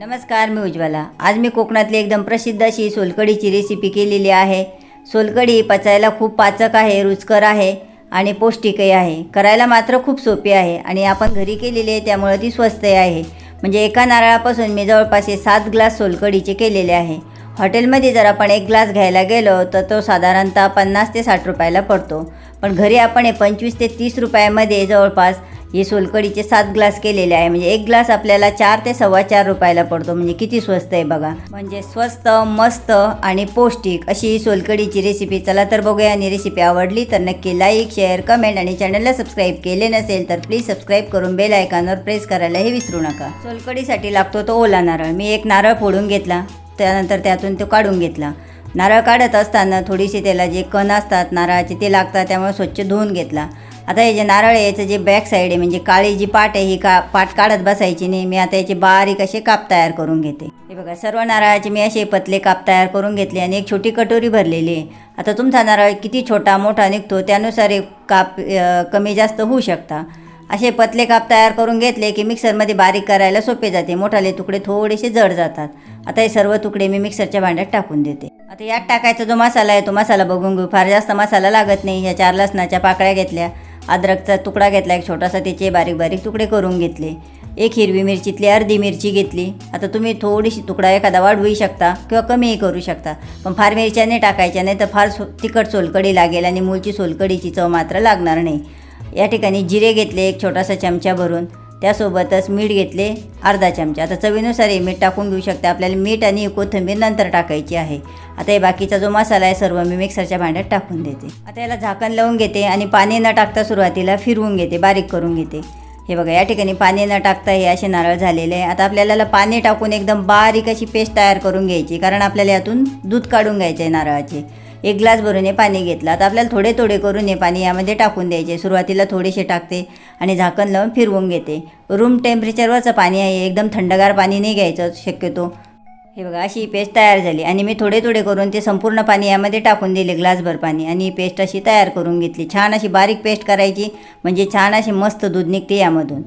नमस्कार मी उज्ज्वला. आज मी कोकणातली एकदम प्रसिद्ध अशी सोलकडीची रेसिपी केलेली आहे. सोलकडी पचायला खूप पाचक आहे रुचकर आहे आणि पौष्टिकही आहे. करायला मात्र खूप सोपी आहे आणि आपण घरी केलेली आहे त्यामुळं ती स्वस्तही आहे. म्हणजे एका नारळापासून मी जवळपास हे सात ग्लास सोलकडीचे केलेले आहे. हॉटेलमध्ये जर आपण एक ग्लास घ्यायला गेलो तर तो साधारणतः पन्नास ते साठ रुपयाला पडतो. पण घरी आपण हे पंचवीस ते तीस रुपयामध्ये जवळपास हे सोलकडीचे सात ग्लास केलेले आहे. म्हणजे एक ग्लास आपल्याला चार ते सव्वा चार रुपयाला पडतो. म्हणजे किती स्वस्त आहे बघा. म्हणजे स्वस्त मस्त आणि पौष्टिक अशी ही सोलकडीची रेसिपी चला तर बघूया. आणि रेसिपी आवडली तर नक्की लाईक शेअर कमेंट आणि चॅनलला सबस्क्राईब केले नसेल तर प्लीज सबस्क्राईब करून बेल आयकॉनवर प्रेस करायलाही विसरू नका. सोलकडीसाठी लागतो तो ओला नारळ. मी एक नारळ फोडून घेतला. त्यानंतर त्यातून तो काढून घेतला. नारळ काढत असताना थोडीशी त्याला जे कण असतात नारळाचे ते लागतात त्यामुळे स्वच्छ धुवून घेतला. आता हे जे नारळ आहे याचं जे बॅक साईड आहे म्हणजे काळी जी पाट आहे ही का पाट काढत बसायची नाही मी आता याचे बारीक असे काप तयार करून घेते. हे बघा सर्व नारळाचे मी असे पतले काप तयार करून घेतले आणि एक छोटी कटोरी भरलेली आहे. आता तुमचा नारळ किती छोटा मोठा निघतो त्यानुसार एक काप कमी जास्त होऊ शकता. असे पतले काप तयार करून घेतले की मिक्सरमध्ये बारीक करायला सोपे जाते. मोठाले तुकडे थोडेसे जड जातात. आता हे सर्व तुकडे मी मिक्सरच्या भांड्यात टाकून देते. आता यात टाकायचा जो मसाला आहे तो मसाला बघून घेऊ. फार जास्त मसाला लागत नाही. या चार लसणाच्या पाकळ्या घेतल्या. अद्रकचा तुकडा घेतला एक छोटासा त्याचे बारीक बारीक तुकडे करून घेतले. एक हिरवी मिरचीतली अर्धी मिरची घेतली. आता तुम्ही थोडीशी तुकडा एखादा वाढवू शकता किंवा कमीही करू शकता. पण फार मिरच्या नाही टाकायच्या नाही तर फार सो तिखट सोलकडी लागेल आणि मूळची सोलकडीची चव मात्र लागणार नाही. या ठिकाणी जिरे घेतले एक छोटासा चमचा भरून. त्यासोबतच मीठ घेतले अर्धा चमचा. आता चवीनुसार हे मीठ टाकून घेऊ शकते. आपल्याला मीठ आणि कोथिंबीर नंतर टाकायची आहे. आता हे बाकीचा जो मसाला आहे सर्व मी मिक्सरच्या भांड्यात टाकून देते. आता याला झाकण लावून घेते आणि पाणी न टाकता सुरुवातीला फिरवून घेते बारीक करून घेते. हे बघा या ठिकाणी पाणी न टाकता हे असे नारळ झालेले आहे. आता आपल्याला पाणी टाकून एकदम बारीक अशी पेस्ट तयार करून घ्यायची कारण आपल्याला यातून दूध काढून घ्यायचं आहे नारळाचे. एक ग्लास भरून हे पाणी घेतलं. आता आपल्याला थोडे थोडे करून हे पाणी यामध्ये टाकून द्यायचे. सुरुवातीला थोडेसे टाकते आणि झाकण लावून फिरवून घेते. रूम टेम्परेचरवरचं पाणी आहे. एकदम थंडगार पाणी नाही घ्यायचं शक्यतो. हे बघा अशी पेस्ट तयार झाली. आणि मी थोडे थोडे करून ते संपूर्ण पाणी यामध्ये टाकून दिले ग्लासभर पाणी. आणि ही पेस्ट अशी तयार करून घेतली. छान अशी बारीक पेस्ट करायची. म्हणजे छान अशी मस्त दूध निघते यामधून.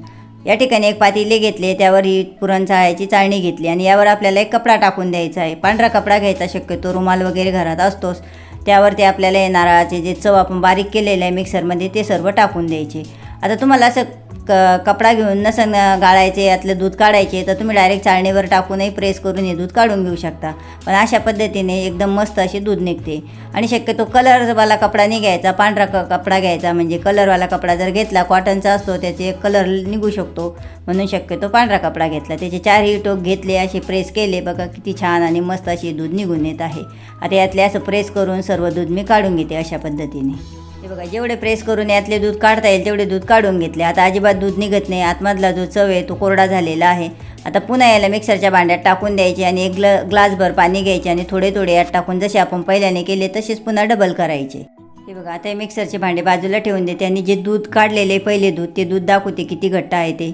या ठिकाणी एक पातेले घेतले त्यावर ही पुरण चाळायची चाळणी घेतली आणि यावर आपल्याला एक कपडा टाकून द्यायचा आहे. पांढरा कपडा घ्यायचा शक्यतो रुमाल वगैरे घरात असतोच. त्यावर ते आपल्याला हे नारळाचे जे चव आपण बारीक केलेलं आहे मिक्सरमध्ये ते सर्व टाकून द्यायचे. आता तुम्हाला असं क कपडा घेऊन नसन गाळायचे यातलं दूध काढायचे तर तुम्ही डायरेक्ट चाळणीवर टाकूनही प्रेस करून हे दूध काढून घेऊ शकता. पण अशा पद्धतीने एकदम मस्त असे दूध निघते. आणि शक्यतो कलरवाला कपडा नाही घ्यायचा पांढरा क कपडा घ्यायचा. म्हणजे कलरवाला कपडा जर घेतला कॉटनचा असतो त्याचे कलर निघू शकतो. म्हणून शक्यतो पांढरा कपडा घेतला. त्याचे चारही टोक घेतले असे प्रेस केले. बघा किती छान आणि मस्त अशी दूध निघून येत आहे. आता यातले असं प्रेस करून सर्व दूध मी काढून घेते अशा पद्धतीने. हे बघा जेवढे प्रेस करून यातले दूध काढता येईल तेवढे दूध काढून घेतले. आता अजिबात दूध निघत नाही. आतमधला जो चव आहे तो कोरडा झालेला आहे. आता पुन्हा याला मिक्सरच्या भांड्यात टाकून द्यायचे आणि एक ग्ल ग्लासभर पाणी घ्यायचे आणि थोडे थोडे यात टाकून जसे आपण पहिल्याने केले तसेच पुन्हा डबल करायचे. हे बघा आता हे मिक्सरचे भांडे बाजूला ठेवून देते आणि जे दूध काढलेले पहिले दूध ते दूध दाखवते किती घट्ट आहे ते.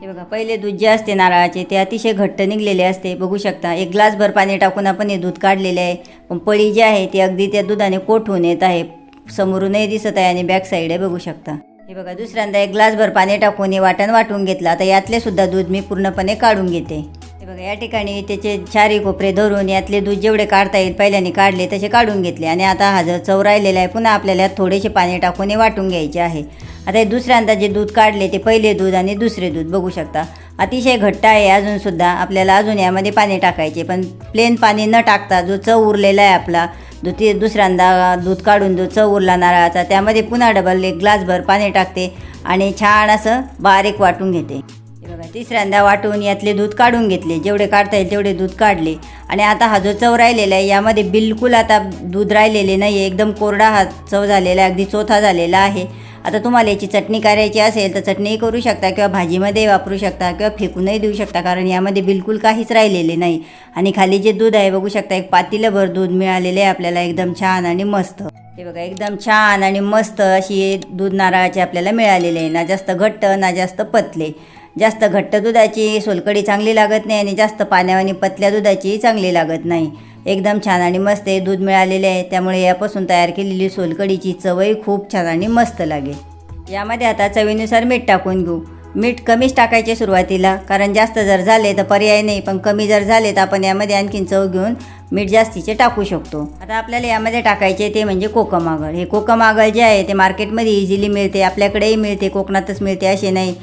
हे बघा पहिले दूध जे असते नारळाचे ते अतिशय घट्ट निघलेले असते. बघू शकता एक ग्लासभर पाणी टाकून आपण हे दूध काढलेले आहे. पण पळी जी आहे ती अगदी त्या दुधाने कोट होऊन येत आहे. समोरूनही दिसत आहे आणि बॅक साईड आहे बघू शकता. हे बघा दुसऱ्यांदा एक ग्लासभर पाणी टाकून हे वाटण वाटून घेतलं. आता यातले सुद्धा दूध मी पूर्णपणे काढून घेते. हे बघा या ठिकाणी त्याचे चारी कोपरे धरून यातले दूध जेवढे काढता येईल पहिल्याने काढले तसे काढून घेतले. आणि आता हा जर चव राहिलेला आहे पुन्हा आपल्याला थोडेसे पाणी टाकून हे वाटून घ्यायचे आहे. आता हे दुसऱ्यांदा जे दूध काढले ते पहिले दूध आणि दुसरे दूध बघू शकता. अतिशय घट्ट आहे अजूनसुद्धा आपल्याला अजून यामध्ये पाणी टाकायचे पण प्लेन पाणी न टाकता जो चव उरलेला आहे आपला दु ती दुसऱ्यांदा दूध काढून जो चव उरला नारळाचा त्यामध्ये पुन्हा डबल एक ग्लासभर पाणी टाकते आणि छान असं बारीक वाटून घेते. बघा तिसऱ्यांदा वाटून यातले दूध काढून घेतले. जेवढे काढता येईल तेवढे दूध काढले. आणि आता हा जो चव राहिलेला आहे यामध्ये बिलकुल आता दूध राहिलेले नाही आहे एकदम कोरडा हा चव झालेला आहे अगदी चोथा झालेला आहे. आता तुम्हाला याची चटणी करायची असेल तर चटणीही करू शकता किंवा भाजीमध्ये वापरू शकता किंवा फेकूनही देऊ शकता कारण यामध्ये बिलकुल काहीच राहिलेले नाही. आणि खाली जे दूध आहे बघू शकता एक पातीलभर दूध मिळालेले आहे आपल्याला एकदम छान आणि मस्त. हे बघा एकदम छान आणि मस्त अशी दूध नारळाचे आपल्याला मिळालेले आहे. ना जास्त घट्ट ना जास्त पतले. जास्त घट्ट दुधाची सोलकडी चांगली लागत नाही आणि जास्त पाण्यावानी पतल्या दुधाचीही चांगली लागत नाही. एकदम छान आणि मस्त हे दूध मिळालेले आहे. त्यामुळे यापासून तयार केलेली सोलकडीची चवही खूप छान आणि मस्त लागेल. यामध्ये आता चवीनुसार मीठ टाकून घेऊ. मीठ कमीच टाकायचे सुरुवातीला कारण जास्त जर झाले तर पर्याय नाही पण कमी जर झाले तर आपण यामध्ये आणखीन चव घेऊन मीठ जास्तीचे टाकू शकतो. आता आपल्याला यामध्ये टाकायचे ते म्हणजे कोकम आगळ. हे कोकम आगळ जे आहे ते मार्केटमध्ये इझिली मिळते आपल्याकडेही मिळते कोकणातच मिळते असे नाही.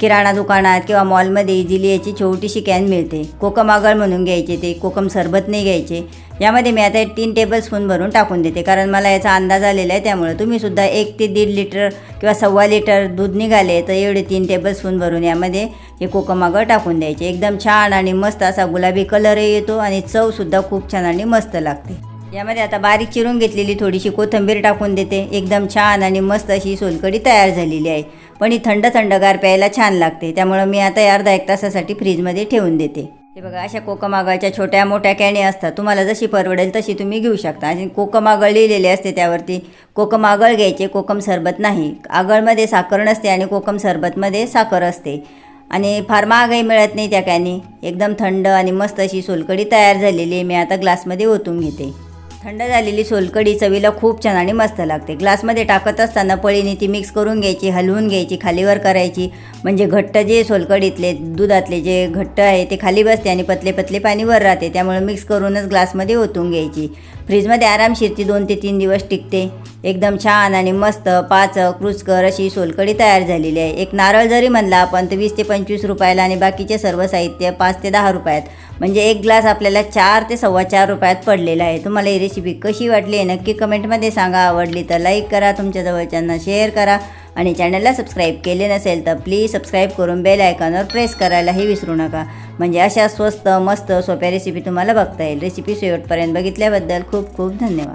किराणा दुकानात किंवा मॉलमध्ये इझिली याची छोटीशी कॅन मिळते. कोकम आगळ म्हणून घ्यायचे ते कोकम सरबत नाही घ्यायचे. यामध्ये मी आता तीन टेबल स्पून भरून टाकून देते कारण मला याचा अंदाज आलेला आहे त्यामुळे तुम्हीसुद्धा एक ते दीड लिटर किंवा सव्वा लिटर दूध निघाले तर एवढे तीन टेबल स्पून भरून यामध्ये हे कोकम आगळ टाकून द्यायचे. एकदम छान आणि मस्त असा गुलाबी कलरही येतो आणि चवसुद्धा खूप छान आणि मस्त लागते. यामध्ये आता बारीक चिरून घेतलेली थोडीशी कोथिंबीर टाकून देते. एकदम छान आणि मस्त अशी सोलकढी तयार झालेली आहे. पण ही थंड थंडगार प्यायला छान लागते. त्यामुळं मी आता या अर्धा एक तासासाठी फ्रीजमध्ये ठेवून देते. हे बघा अशा कोकमागळच्या छोट्या मोठ्या कॅने असतात. तुम्हाला जशी परवडेल तशी तुम्ही घेऊ शकता. आणि कोकमागळ लिहिलेले असते त्यावरती कोकमागळ घ्यायचे कोकम सरबत नाही. आगळमध्ये साखर नसते आणि कोकम सरबतमध्ये साखर असते. आणि फार महागही मिळत नाही त्या कॅनी. एकदम थंड आणि मस्त अशी सोलकढी तयार झालेली आहे. मी आता ग्लासमध्ये ओतून घेते. थंड झालेली सोलकढी चवीला खूप छान आणि मस्त लागते. ग्लासमध्ये टाकत असताना पळीने ती मिक्स करून घ्यायची हलवून घ्यायची खालीवर करायची. म्हणजे घट्ट जे सोलकडीतले दुधातले जे घट्ट आहे ते खाली बसते आणि पतले पतले पाणी वर राहते. त्यामुळे मिक्स करूनच ग्लासमध्ये ओतून घ्यायची. फ्रीजमध्ये आरामशीर ती दोन ते तीन दिवस टिकते. एकदम छान आणि मस्त पाचक रुचकर अशी सोलकढी तयार झालेली आहे. एक नारळ जरी म्हणला आपण तर वीस ते पंचवीस रुपयाला आणि बाकीचे सर्व साहित्य पाच ते दहा रुपयात. म्हणजे एक ग्लास आपल्याला चार ते सव्वा चार रुपयात पडलेला आहे. तुम्हाला ही रेसिपी कशी वाटली आहे नक्की कमेंटमध्ये सांगा. आवडली तर लाईक करा तुमच्या जवळच्यांना शेअर करा. आणि चॅनलला सबस्क्राईब केले नसेल तर प्लीज सबस्क्राईब करून बेल आयकॉनवर प्रेस करायलाही विसरू नका. म्हणजे अशा स्वस्त मस्त सोप्या रेसिपी तुम्हाला बघता येईल. रेसिपी शेवटपर्यंत बघितल्याबद्दल खूप खूप धन्यवाद.